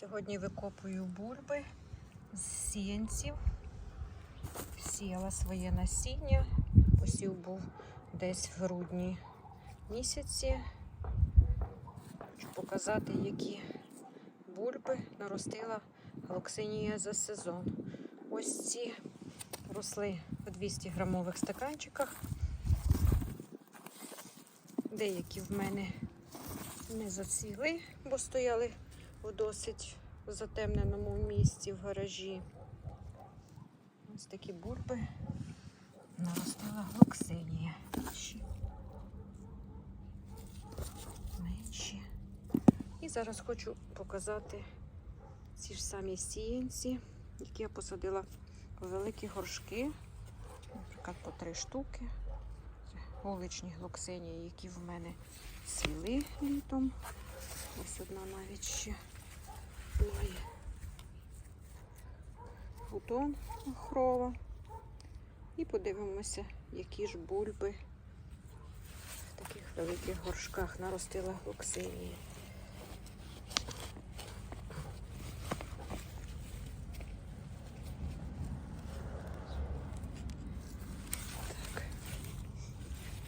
Сьогодні викопую бульби з сіянців. Сіяла своє насіння. Посів був десь в грудні місяці. Хочу показати, які бульби наростила галоксинія за сезон. Ось ці росли в 200 грамових стаканчиках. Деякі в мене не зацвіли, бо стояли в досить затемненому місці в гаражі. Ось такі бульби наростила глоксинія. Менші. І зараз хочу показати ці ж самі сіянці, які я посадила в великі горшки, наприклад, по три штуки. Вуличні глоксинії, які в мене цвіли літом. Ось одна навіть ще має бутон хрова. І подивимося, які ж бульби в таких великих горшках наростила глоксинії.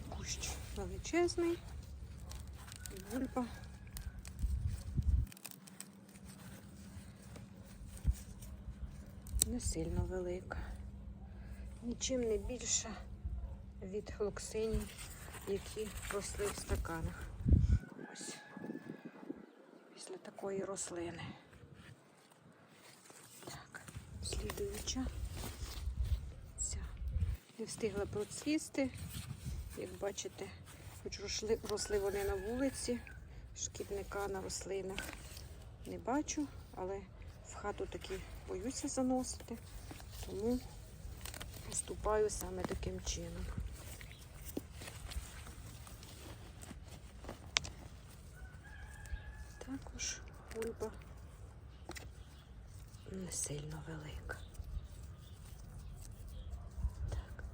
Кущ величезний. Бульба. Не сильно велика. Нічим не більша від глоксиній, які росли в стаканах. Ось після такої рослини. Так, слідуюча. Ця не встигла процвісти. Як бачите, хоч росли, росли вони на вулиці, шкідника на рослинах не бачу, але в хату таки боюся заносити, тому поступаю саме таким чином. Також бульба не сильно велика. Так.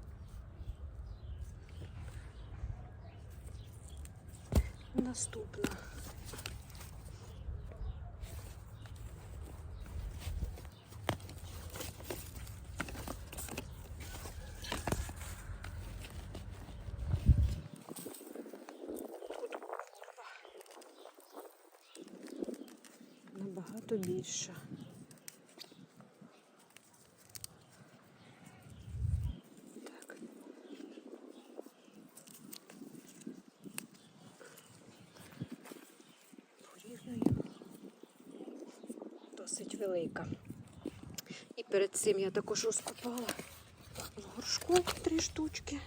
Наступна. Набагато більша. Так. Порівнюємо. Досить велика. І перед цим я також розкопала в горшку три штучки.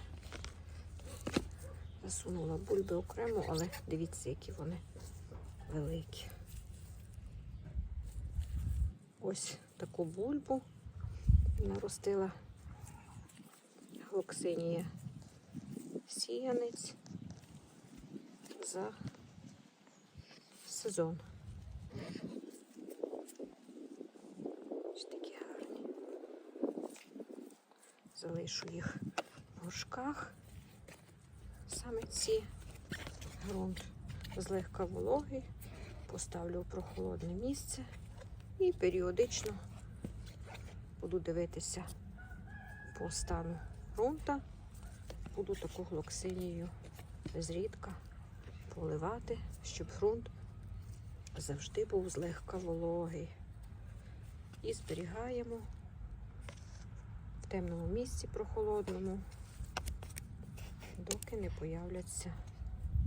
Засунула бульби окремо, але дивіться, які вони великі. Ось таку бульбу наростила глоксинія сіянець за сезон. Ось такі гарні. Залишу їх в горшках. Саме ці ґрунт злегка вологий, поставлю у прохолодне місце. І періодично буду дивитися по стану ґрунта. Буду таку глоксинію зрідка поливати, щоб ґрунт завжди був злегка вологий. І зберігаємо в темному місці прохолодному, доки не появляться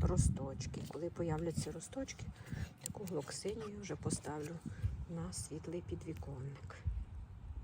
росточки. Коли появляться росточки, таку глоксинію вже поставлю на світлий підвіконник.